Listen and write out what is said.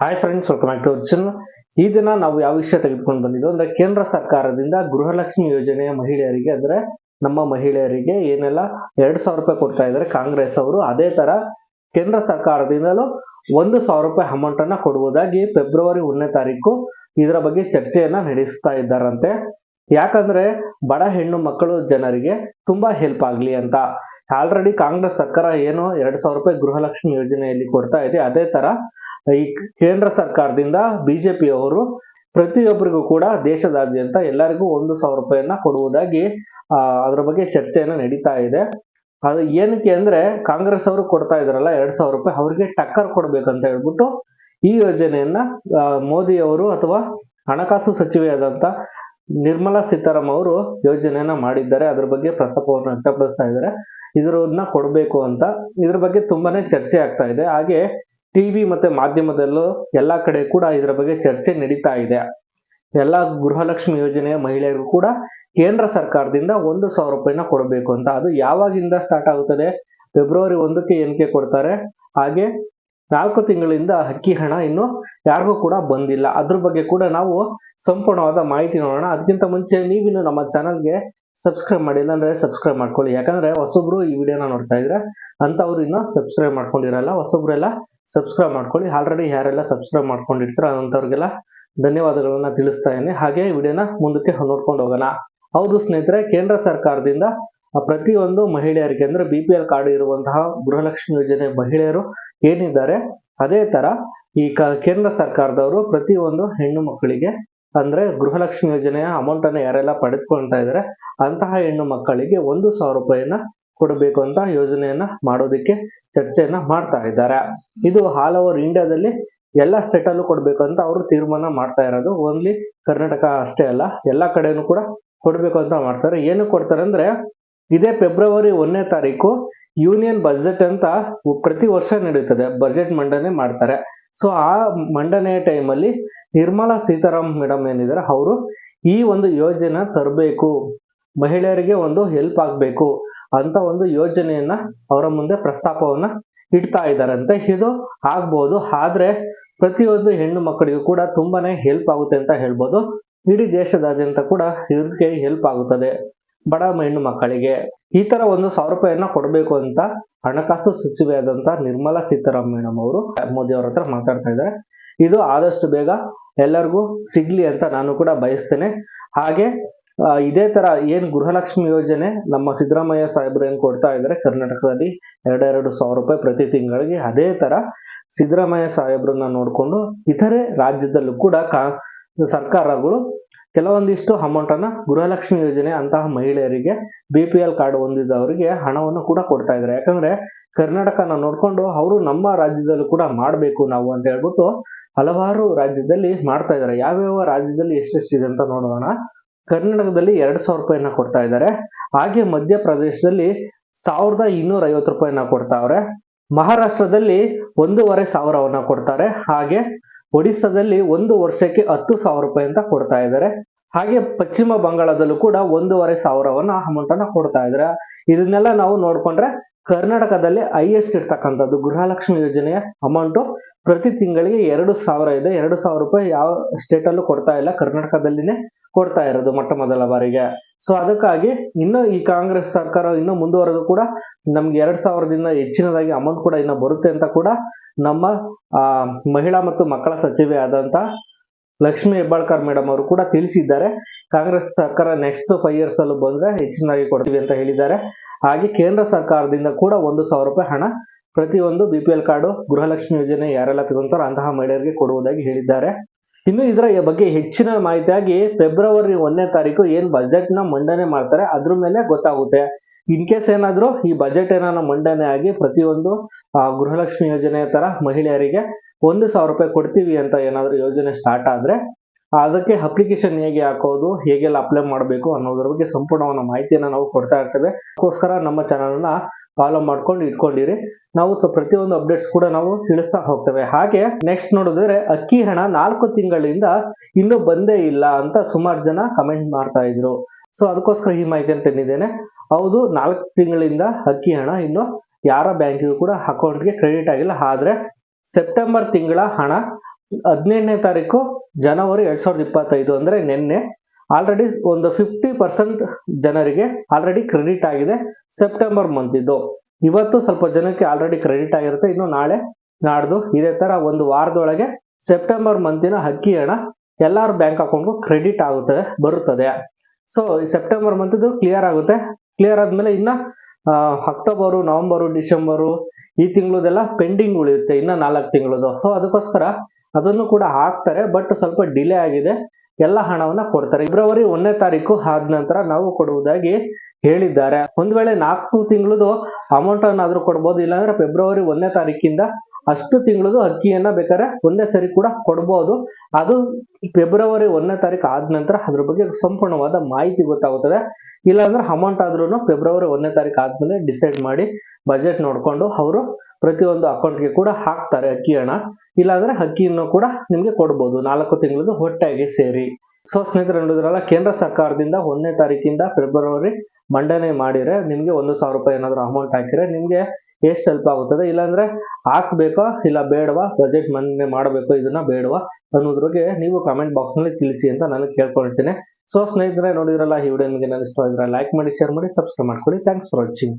Hi friends welcome back to channel ಈ ದಿನ ನಾವು ಯಾವ ವಿಷಯ ತೆಗೆದುಕೊಂಡು ಬಂದಿದ್ದು ಅಂದ್ರೆ ಕೇಂದ್ರ ಸರ್ಕಾರದಿಂದ ಗೃಹಲಕ್ಷ್ಮಿ ಯೋಜನೆಯ ಮಹಿಳೆಯರಿಗೆ, ಅಂದ್ರೆ ನಮ್ಮ ಮಹಿಳೆಯರಿಗೆ ಏನೆಲ್ಲ ಎರಡ್ ಸಾವಿರ ರೂಪಾಯಿ ಕೊಡ್ತಾ ಇದ್ದಾರೆ ಕಾಂಗ್ರೆಸ್ ಅವರು. ಅದೇ ತರ ಕೇಂದ್ರ ಸರ್ಕಾರದಿಂದಲೂ ಒಂದು ಸಾವಿರ ರೂಪಾಯಿ ಅಮೌಂಟ್ ಅನ್ನ ಕೊಡುವುದಾಗಿ ಫೆಬ್ರವರಿ ಒಂದನೇ ತಾರೀಕು ಇದರ ಬಗ್ಗೆ ಚರ್ಚೆಯನ್ನ ನಡೆಸ್ತಾ ಇದ್ದಾರಂತೆ. ಯಾಕಂದ್ರೆ ಬಡ ಹೆಣ್ಣು ಮಕ್ಕಳು ಜನರಿಗೆ ತುಂಬಾ ಹೆಲ್ಪ್ ಆಗ್ಲಿ ಅಂತ. ಆಲ್ರೆಡಿ ಕಾಂಗ್ರೆಸ್ ಸರ್ಕಾರ ಏನು ಎರಡ್ ಸಾವಿರ ರೂಪಾಯಿ ಗೃಹಲಕ್ಷ್ಮಿ ಯೋಜನೆಯಲ್ಲಿ ಕೊಡ್ತಾ ಇದೆ. ಅದೇ ತರ ಈ ಕೇಂದ್ರ ಸರ್ಕಾರದಿಂದ ಬಿಜೆಪಿ ಅವರು ಪ್ರತಿಯೊಬ್ಬರಿಗೂ ಕೂಡ ದೇಶದಾದ್ಯಂತ ಎಲ್ಲರಿಗೂ ಒಂದು ಸಾವಿರ ರೂಪಾಯಿಯನ್ನ ಕೊಡುವುದಾಗಿ ಅದರ ಬಗ್ಗೆ ಚರ್ಚೆಯನ್ನ ನಡೀತಾ ಇದೆ. ಅದು ಏನಕ್ಕೆ ಅಂದ್ರೆ ಕಾಂಗ್ರೆಸ್ ಅವರು ಕೊಡ್ತಾ ಇದ್ರಲ್ಲ ಎರಡ್ ಸಾವಿರ ರೂಪಾಯಿ, ಅವ್ರಿಗೆ ಟಕ್ಕರ್ ಕೊಡ್ಬೇಕಂತ ಹೇಳ್ಬಿಟ್ಟು ಈ ಯೋಜನೆಯನ್ನ ಮೋದಿ ಅವರು ಅಥವಾ ಹಣಕಾಸು ಸಚಿವೆಯಾದಂತ ನಿರ್ಮಲಾ ಸೀತಾರಾಮ್ ಅವರು ಯೋಜನೆಯನ್ನ ಮಾಡಿದ್ದಾರೆ. ಅದ್ರ ಬಗ್ಗೆ ಪ್ರಸ್ತಾಪವನ್ನು ವ್ಯಕ್ತಪಡಿಸ್ತಾ ಇದ್ದಾರೆ. ಇದರನ್ನ ಕೊಡಬೇಕು ಅಂತ ಇದ್ರ ಬಗ್ಗೆ ತುಂಬಾನೇ ಚರ್ಚೆ ಆಗ್ತಾ ಇದೆ. ಹಾಗೆ ಟಿವಿ ಮತ್ತೆ ಮಾಧ್ಯಮದಲ್ಲೂ ಎಲ್ಲ ಕಡೆ ಕೂಡ ಇದರ ಬಗ್ಗೆ ಚರ್ಚೆ ನಡೀತಾ ಇದೆ. ಎಲ್ಲ ಗೃಹಲಕ್ಷ್ಮಿ ಯೋಜನೆಯ ಮಹಿಳೆಯರಿಗೂ ಕೂಡ ಕೇಂದ್ರ ಸರ್ಕಾರದಿಂದ ಒಂದು ಸಾವಿರ ರೂಪಾಯಿನ ಕೊಡಬೇಕು ಅಂತ. ಅದು ಯಾವಾಗಿಂದ ಸ್ಟಾರ್ಟ್ ಆಗುತ್ತದೆ? ಫೆಬ್ರವರಿ ಒಂದಕ್ಕೆ ಎಣಿಕೆ ಕೊಡ್ತಾರೆ. ಹಾಗೆ ನಾಲ್ಕು ತಿಂಗಳಿಂದ ಅಕ್ಕಿ ಹಣ ಇನ್ನು ಯಾರಿಗೂ ಕೂಡ ಬಂದಿಲ್ಲ. ಅದ್ರ ಬಗ್ಗೆ ಕೂಡ ನಾವು ಸಂಪೂರ್ಣವಾದ ಮಾಹಿತಿ ನೋಡೋಣ. ಅದಕ್ಕಿಂತ ಮುಂಚೆ ನೀವಿನ್ನು ನಮ್ಮ ಚಾನಲ್ಗೆ ಸಬ್ಸ್ಕ್ರೈಬ್ ಮಾಡಿಲ್ಲ ಅಂದ್ರೆ ಸಬ್ಸ್ಕ್ರೈಬ್ ಮಾಡ್ಕೊಳ್ಳಿ. ಯಾಕಂದ್ರೆ ಹೊಸೊಬ್ರು ಈ ವಿಡಿಯೋನ ನೋಡ್ತಾ ಇದ್ರೆ ಅಂತವ್ರು ಇನ್ನು ಸಬ್ಸ್ಕ್ರೈಬ್ ಮಾಡ್ಕೊಂಡಿರಲ್ಲ. ಹೊಸೊಬ್ರೆಲ್ಲ ಸಬ್ಸ್ಕ್ರೈಬ್ ಮಾಡ್ಕೊಳ್ಳಿ. ಆಲ್ರೆಡಿ ಯಾರೆಲ್ಲ ಸಬ್ಸ್ಕ್ರೈಬ್ ಮಾಡ್ಕೊಂಡಿರ್ತಾರೋ ಅಂಥವ್ರಿಗೆಲ್ಲ ಧನ್ಯವಾದಗಳನ್ನ ತಿಳಿಸ್ತಾ ಇದ್ದೀನಿ. ಹಾಗೆ ವಿಡಿಯೋನ ಮುಂದಕ್ಕೆ ನೋಡ್ಕೊಂಡು ಹೋಗೋಣ. ಹೌದು ಸ್ನೇಹಿತರೆ, ಕೇಂದ್ರ ಸರ್ಕಾರದಿಂದ ಪ್ರತಿಯೊಂದು ಮಹಿಳೆಯರಿಗೆ ಅಂದ್ರೆ ಬಿ ಪಿ ಎಲ್ ಕಾರ್ಡ್ ಇರುವಂತಹ ಗೃಹಲಕ್ಷ್ಮಿ ಯೋಜನೆ ಮಹಿಳೆಯರು ಏನಿದ್ದಾರೆ, ಅದೇ ತರ ಈ ಕೇಂದ್ರ ಸರ್ಕಾರದವರು ಪ್ರತಿಯೊಂದು ಹೆಣ್ಣು ಮಕ್ಕಳಿಗೆ ಅಂದ್ರೆ ಗೃಹಲಕ್ಷ್ಮಿ ಯೋಜನೆಯ ಅಮೌಂಟ್ ಅನ್ನು ಯಾರೆಲ್ಲ ಪಡೆದುಕೊಳ್ತಾ ಇದ್ದಾರೆ, ಅಂತಹ ಹೆಣ್ಣು ಮಕ್ಕಳಿಗೆ ಒಂದು ಸಾವಿರ ರೂಪಾಯಿಯನ್ನ ಕೊಡಬೇಕು ಅಂತ ಯೋಜನೆಯನ್ನ ಮಾಡೋದಕ್ಕೆ ಚರ್ಚೆಯನ್ನ ಮಾಡ್ತಾ ಇದ್ದಾರೆ. ಇದು ಆಲ್ ಓವರ್ ಇಂಡಿಯಾದಲ್ಲಿ ಎಲ್ಲ ಸ್ಟೇಟ್ ಅಲ್ಲೂ ಕೊಡ್ಬೇಕು ಅಂತ ಅವರು ತೀರ್ಮಾನ ಮಾಡ್ತಾ ಇರೋದು. ಓನ್ಲಿ ಕರ್ನಾಟಕ ಅಷ್ಟೇ ಅಲ್ಲ, ಎಲ್ಲಾ ಕಡೆನೂ ಕೂಡ ಕೊಡ್ಬೇಕು ಅಂತ ಮಾಡ್ತಾರೆ. ಏನು ಕೊಡ್ತಾರೆ ಅಂದ್ರೆ, ಇದೇ ಫೆಬ್ರವರಿ ಒಂದನೇ ತಾರೀಕು ಯೂನಿಯನ್ ಬಜೆಟ್ ಅಂತ ಪ್ರತಿ ವರ್ಷ ನಡೀತದೆ. ಬಜೆಟ್ ಮಂಡನೆ ಮಾಡ್ತಾರೆ. ಸೊ ಆ ಮಂಡನೆ ಟೈಮಲ್ಲಿ ನಿರ್ಮಲಾ ಸೀತಾರಾಮ್ ಮೇಡಮ್ ಏನಿದ್ದಾರೆ, ಅವರು ಈ ಒಂದು ಯೋಜನೆ ತರಬೇಕು. ಮಹಿಳೆಯರಿಗೆ ಒಂದು ಹೆಲ್ಪ್ ಆಗ್ಬೇಕು. ಅಂತ ಒಂದು ಯೋಜನೆಯನ್ನ ಅವರ ಮುಂದೆ ಪ್ರಸ್ತಾಪವನ್ನ ಇಡ್ತಾ ಇದ್ದಾರಂತೆ. ಇದು ಆಗ್ಬೋದು, ಆದ್ರೆ ಪ್ರತಿಯೊಂದು ಹೆಣ್ಣು ಮಕ್ಕಳಿಗೂ ಕೂಡ ತುಂಬಾನೇ ಹೆಲ್ಪ್ ಆಗುತ್ತೆ ಅಂತ ಹೇಳ್ಬೋದು. ಇಡೀ ದೇಶದಾದ್ಯಂತ ಕೂಡ ಇದಕ್ಕೆ ಹೆಲ್ಪ್ ಆಗುತ್ತದೆ. ಬಡ ಹೆಣ್ಣು ಮಕ್ಕಳಿಗೆ ಈ ತರ ಒಂದು ಸಾವಿರ ರೂಪಾಯಿಯನ್ನ ಕೊಡಬೇಕು ಅಂತ ಹಣಕಾಸು ಸಚಿವೆಯಾದಂತ ನಿರ್ಮಲಾ ಮೇಡಮ್ ಅವರು ಮೋದಿ ಅವರ ಹತ್ರ ಮಾತಾಡ್ತಾ ಇದ್ದಾರೆ. ಇದು ಆದಷ್ಟು ಬೇಗ ಎಲ್ಲರಿಗೂ ಸಿಗ್ಲಿ ಅಂತ ನಾನು ಕೂಡ ಬಯಸ್ತೇನೆ. ಹಾಗೆ ಇದೇ ತರ ಏನ್ ಗೃಹಲಕ್ಷ್ಮಿ ಯೋಜನೆ ನಮ್ಮ ಸಿದ್ದರಾಮಯ್ಯ ಸಾಹೇಬ್ರು ಏನ್ ಕೊಡ್ತಾ ಇದ್ದಾರೆ, ಕರ್ನಾಟಕದಲ್ಲಿ ಎರಡೆರಡು ಸಾವಿರ ರೂಪಾಯಿ ಪ್ರತಿ ತಿಂಗಳಿಗೆ ಅದೇ ತರ ಸಿದ್ದರಾಮಯ್ಯ ಸಾಹೇಬ್ರನ್ನ ನೋಡಿಕೊಂಡು ಇತರೆ ರಾಜ್ಯದಲ್ಲೂ ಕೂಡ ಕಾ, ಸರ್ಕಾರಗಳು ಕೆಲವೊಂದಿಷ್ಟು ಅಮೌಂಟ್ ಅನ್ನ ಗೃಹಲಕ್ಷ್ಮಿ ಯೋಜನೆ ಅಂತಹ ಮಹಿಳೆಯರಿಗೆ ಬಿ ಪಿ ಎಲ್ ಕಾರ್ಡ್ ಹೊಂದಿದವರಿಗೆ ಹಣವನ್ನು ಕೂಡ ಕೊಡ್ತಾ ಇದ್ದಾರೆ. ಯಾಕಂದ್ರೆ ಕರ್ನಾಟಕನ ನೋಡ್ಕೊಂಡು ಅವರು ನಮ್ಮ ರಾಜ್ಯದಲ್ಲೂ ಕೂಡ ಮಾಡಬೇಕು ನಾವು ಅಂತ ಹೇಳ್ಬಿಟ್ಟು ಹಲವಾರು ರಾಜ್ಯದಲ್ಲಿ ಮಾಡ್ತಾ ಇದ್ದಾರೆ. ಯಾವ್ಯಾವ ರಾಜ್ಯದಲ್ಲಿ ಎಷ್ಟೆಷ್ಟಿದೆ ಅಂತ ನೋಡೋಣ. ಕರ್ನಾಟಕದಲ್ಲಿ ಎರಡು ಸಾವಿರ ರೂಪಾಯಿನ ಕೊಡ್ತಾ ಇದ್ದಾರೆ. ಹಾಗೆ ಮಧ್ಯಪ್ರದೇಶದಲ್ಲಿ ಸಾವಿರದ ಇನ್ನೂರ ಐವತ್ತು ರೂಪಾಯಿನ ಕೊಡ್ತಾವ್ರೆ. ಮಹಾರಾಷ್ಟ್ರದಲ್ಲಿ ಒಂದೂವರೆ ಸಾವಿರವನ್ನ ಕೊಡ್ತಾರೆ. ಹಾಗೆ ಒಡಿಸ್ಸಾದಲ್ಲಿ ಒಂದು ವರ್ಷಕ್ಕೆ ಹತ್ತು ಸಾವಿರ ರೂಪಾಯಿ ಅಂತ ಕೊಡ್ತಾ ಇದ್ದಾರೆ. ಹಾಗೆ ಪಶ್ಚಿಮ ಬಂಗಾಳದಲ್ಲೂ ಕೂಡ ಒಂದೂವರೆ ಸಾವಿರವನ್ನ ಅಮೌಂಟ್ ಅನ್ನ ಕೊಡ್ತಾ ಇದ್ದಾರೆ. ಇದನ್ನೆಲ್ಲ ನಾವು ನೋಡ್ಕೊಂಡ್ರೆ ಕರ್ನಾಟಕದಲ್ಲಿ ಹೈಯೆಸ್ಟ್ ಇರ್ತಕ್ಕಂಥದ್ದು ಗೃಹಲಕ್ಷ್ಮಿ ಯೋಜನೆಯ ಅಮೌಂಟು ಪ್ರತಿ ತಿಂಗಳಿಗೆ ಎರಡು ಸಾವಿರ ಇದೆ. ಎರಡು ಸಾವಿರ ರೂಪಾಯಿ ಯಾವ ಸ್ಟೇಟ್ ಅಲ್ಲೂ ಕೊಡ್ತಾ ಇಲ್ಲ. ಕರ್ನಾಟಕದಲ್ಲಿನೇ ಕೊಡ್ತಾ ಇರೋದು ಮೊಟ್ಟ ಮೊದಲ ಬಾರಿಗೆ. ಸೊ ಅದಕ್ಕಾಗಿ ಇನ್ನು ಈ ಕಾಂಗ್ರೆಸ್ ಸರ್ಕಾರ ಇನ್ನು ಮುಂದುವರೆದು ಕೂಡ ನಮ್ಗೆ ಎರಡ್ ಸಾವಿರದಿಂದ ಹೆಚ್ಚಿನದಾಗಿ ಅಮೌಂಟ್ ಕೂಡ ಇನ್ನು ಬರುತ್ತೆ ಅಂತ ಕೂಡ ನಮ್ಮ ಮಹಿಳಾ ಮತ್ತು ಮಕ್ಕಳ ಸಚಿವೆ ಆದಂತ ಲಕ್ಷ್ಮಿ ಹೆಬ್ಬಾಳ್ಕರ್ ಮೇಡಮ್ ಅವರು ಕೂಡ ತಿಳಿಸಿದ್ದಾರೆ. ಕಾಂಗ್ರೆಸ್ ಸರ್ಕಾರ ನೆಕ್ಸ್ಟ್ ಫೈವ್ ಇಯರ್ಸ್ ಅಲ್ಲೂ ಬಂದ್ರೆ ಹೆಚ್ಚಿನದಾಗಿ ಕೊಡ್ತೀವಿ ಅಂತ ಹೇಳಿದ್ದಾರೆ. ಹಾಗೆ ಕೇಂದ್ರ ಸರ್ಕಾರದಿಂದ ಕೂಡ ಒಂದು ಸಾವಿರ ರೂಪಾಯಿ ಹಣ ಪ್ರತಿಯೊಂದು B P L card, Gruhalakshmi ಯೋಜನೆ ಯಾರೆಲ್ಲ ತಗೊಂತಾರೋ ಅಂತಹ ಮಹಿಳೆಯರಿಗೆ ಕೊಡುವುದಾಗಿ ಹೇಳಿದ್ದಾರೆ. ಇನ್ನು ಇದರ ಬಗ್ಗೆ ಹೆಚ್ಚಿನ ಮಾಹಿತಿಯಾಗಿ ಫೆಬ್ರವರಿ ಒಂದನೇ ತಾರೀಕು ಏನ್ ಬಜೆಟ್ನ ಮಂಡನೆ ಮಾಡ್ತಾರೆ ಅದ್ರ ಮೇಲೆ ಗೊತ್ತಾಗುತ್ತೆ. ಇನ್ ಕೇಸ್ ಏನಾದ್ರೂ ಈ ಬಜೆಟ್ ಏನಾದ್ರು ಮಂಡನೆ ಆಗಿ ಪ್ರತಿಯೊಂದು ಗೃಹಲಕ್ಷ್ಮಿ ಯೋಜನೆ ತರ ಮಹಿಳೆಯರಿಗೆ ಒಂದು ಸಾವಿರ ರೂಪಾಯಿ ಕೊಡ್ತೀವಿ ಅಂತ ಏನಾದ್ರು ಯೋಜನೆ ಸ್ಟಾರ್ಟ್ ಆದ್ರೆ ಅದಕ್ಕೆ ಅಪ್ಲಿಕೇಶನ್ ಹೇಗೆ ಹಾಕೋದು, ಹೇಗೆಲ್ಲ ಅಪ್ಲೈ ಮಾಡಬೇಕು ಅನ್ನೋದ್ರ ಬಗ್ಗೆ ಸಂಪೂರ್ಣವಾದ ಮಾಹಿತಿಯನ್ನು ನಾವು ಕೊಡ್ತಾ ಇರ್ತೇವೆ. ಅದಕ್ಕೋಸ್ಕರ ನಮ್ಮ ಚಾನಲ್ನ ಫಾಲೋ ಮಾಡ್ಕೊಂಡು ಇಟ್ಕೊಂಡಿರಿ. ನಾವು ಸೊ ಪ್ರತಿಯೊಂದು ಅಪ್ಡೇಟ್ಸ್ ಕೂಡ ನಾವು ತಿಳಿಸ್ತಾ ಹೋಗ್ತೇವೆ. ಹಾಗೆ ನೆಕ್ಸ್ಟ್ ನೋಡಿದ್ರೆ ಅಕ್ಕಿ ಹಣ ನಾಲ್ಕು ತಿಂಗಳಿಂದ ಇನ್ನೂ ಬಂದೇ ಇಲ್ಲ ಅಂತ ಸುಮಾರು ಜನ ಕಮೆಂಟ್ ಮಾಡ್ತಾ ಇದ್ರು. ಸೊ ಅದಕ್ಕೋಸ್ಕರ ಈ ಮಾಹಿತಿಯನ್ನು ತಂದಿದ್ದೇನೆ. ಹೌದು, ನಾಲ್ಕು ತಿಂಗಳಿಂದ ಅಕ್ಕಿ ಹಣ ಇನ್ನು ಯಾರ ಬ್ಯಾಂಕಿಗೂ ಕೂಡ ಅಕೌಂಟ್ಗೆ ಕ್ರೆಡಿಟ್ ಆಗಿಲ್ಲ. ಆದ್ರೆ ಸೆಪ್ಟೆಂಬರ್ ತಿಂಗಳ ಹಣ ಹದಿನೆಂಟನೇ ತಾರೀಕು ಜನವರಿ ಎರಡ್ ಸಾವಿರದ ಇಪ್ಪತ್ತೈದು ಅಂದ್ರೆ ನಿನ್ನೆ. ಆಲ್ರೆಡಿ ಒಂದು ಫಿಫ್ಟಿ ಪರ್ಸೆಂಟ್ ಜನರಿಗೆ ಆಲ್ರೆಡಿ ಕ್ರೆಡಿಟ್ ಆಗಿದೆ ಸೆಪ್ಟೆಂಬರ್ ಮಂತ್ ಇದು ಇವತ್ತು ಸ್ವಲ್ಪ ಜನಕ್ಕೆ ಆಲ್ರೆಡಿ ಕ್ರೆಡಿಟ್ ಆಗಿರುತ್ತೆ. ಇನ್ನು ನಾಳೆ ನಾಡ್ದು ಇದೇ ತರ ಒಂದು ವಾರದೊಳಗೆ ಸೆಪ್ಟೆಂಬರ್ ಮಂತಿನ ಅಕ್ಕಿ ಹಣ ಎಲ್ಲಾರ ಬ್ಯಾಂಕ್ ಅಕೌಂಟ್ಗೂ ಕ್ರೆಡಿಟ್ ಆಗುತ್ತದೆ ಬರುತ್ತದೆ. ಸೊ ಸೆಪ್ಟೆಂಬರ್ ಮಂತ್ ಕ್ಲಿಯರ್ ಆಗುತ್ತೆ. ಕ್ಲಿಯರ್ ಆದ್ಮೇಲೆ ಇನ್ನ ಅಕ್ಟೋಬರು ನವೆಂಬರು ಡಿಸೆಂಬರು ಈ ತಿಂಗಳದೆಲ್ಲ ಪೆಂಡಿಂಗ್ ಉಳಿಯುತ್ತೆ. ಇನ್ನ ನಾಲ್ಕು ತಿಂಗಳದು ಸೊ ಅದಕ್ಕೋಸ್ಕರ ಅದನ್ನು ಕೂಡ ಹಾಕ್ತಾರೆ ಬಟ್ ಸ್ವಲ್ಪ ಡಿಲೇ ಆಗಿದೆ. ಎಲ್ಲ ಹಣವನ್ನ ಕೊಡ್ತಾರೆ. ಫೆಬ್ರವರಿ ಒಂದನೇ ತಾರೀಕು ಆದ ನಂತರ ನಾವು ಕೊಡುವುದಾಗಿ ಹೇಳಿದ್ದಾರೆ. ಒಂದ್ ವೇಳೆ ನಾಲ್ಕು ತಿಂಗಳದು ಅಮೌಂಟ್ ಅನ್ನಾದ್ರೂ ಕೊಡ್ಬೋದು, ಇಲ್ಲಾಂದ್ರೆ ಫೆಬ್ರವರಿ ಒಂದನೇ ತಾರೀಕಿಂದ ಅಷ್ಟು ತಿಂಗಳದು ಅಕ್ಕಿಯನ್ನ ಬೇಕಾದ್ರೆ ಒಂದೇ ಸರಿ ಕೂಡ ಕೊಡ್ಬೋದು. ಅದು ಫೆಬ್ರವರಿ ಒಂದನೇ ತಾರೀಕು ಆದ ನಂತರ ಅದ್ರ ಬಗ್ಗೆ ಸಂಪೂರ್ಣವಾದ ಮಾಹಿತಿ ಗೊತ್ತಾಗುತ್ತದೆ. ಇಲ್ಲಾಂದ್ರೆ ಅಮೌಂಟ್ ಆದ್ರೂ ಫೆಬ್ರವರಿ ಒಂದನೇ ತಾರೀಕು ಆದ್ಮೇಲೆ ಡಿಸೈಡ್ ಮಾಡಿ ಬಜೆಟ್ ನೋಡಿಕೊಂಡು ಅವರು ಪ್ರತಿಯೊಂದು ಅಕೌಂಟ್ಗೆ ಕೂಡ ಹಾಕ್ತಾರೆ ಅಕ್ಕಿ ಹಣ ಇಲ್ಲಾಂದ್ರೆ ಅಕ್ಕಿಯನ್ನು ಕೂಡ ನಿಮ್ಗೆ ಕೊಡ್ಬೋದು. ನಾಲ್ಕು ತಿಂಗಳದು ಒಟ್ಟಾಗಿ ಸೇರಿ. ಸೊ ಸ್ನೇಹಿತರೆ ನೋಡಿದ್ರಲ್ಲ, ಕೇಂದ್ರ ಸರ್ಕಾರದಿಂದ ಒಂದನೇ ತಾರೀಕಿಂದ ಫೆಬ್ರವರಿ ಮಂಡನೆ ಮಾಡಿದ್ರೆ ನಿಮ್ಗೆ ಒಂದು ಸಾವಿರ ರೂಪಾಯಿ ಏನಾದ್ರು ಅಮೌಂಟ್ ಹಾಕಿದ್ರೆ ನಿಮ್ಗೆ ಎಷ್ಟು ಹೆಲ್ಪ್ ಆಗುತ್ತದೆ? ಇಲ್ಲಾಂದ್ರೆ ಹಾಕ್ಬೇಕಾ? ಇಲ್ಲ ಬೇಡವಾ? ಬಜೆಟ್ ಮಂಡನೆ ಮಾಡಬೇಕು? ಇದನ್ನ ಬೇಡವಾ? ಅನ್ನೋದ್ರ ಬಗ್ಗೆ ನೀವು ಕಾಮೆಂಟ್ ಬಾಕ್ಸ್ನಲ್ಲಿ ತಿಳಿಸಿ ಅಂತ ನಾನು ಕೇಳ್ಕೊಳ್ತೀನಿ. ಸೊ ಸ್ನೇಹಿತರೆ ನೋಡಿದ್ರಲ್ಲ, ಈ ವಿಡಿಯೋ ನಿಮಗೆ ಇಷ್ಟ ಆಗಿದ್ರೆ ಲೈಕ್ ಮಾಡಿ ಶೇರ್ ಮಾಡಿ ಸಬ್ಸ್ಕ್ರೈಬ್ ಮಾಡ್ಕೊಳ್ಳಿ ಥ್ಯಾಂಕ್ಸ್ ಫಾರ್ ವಾಚಿಂಗ್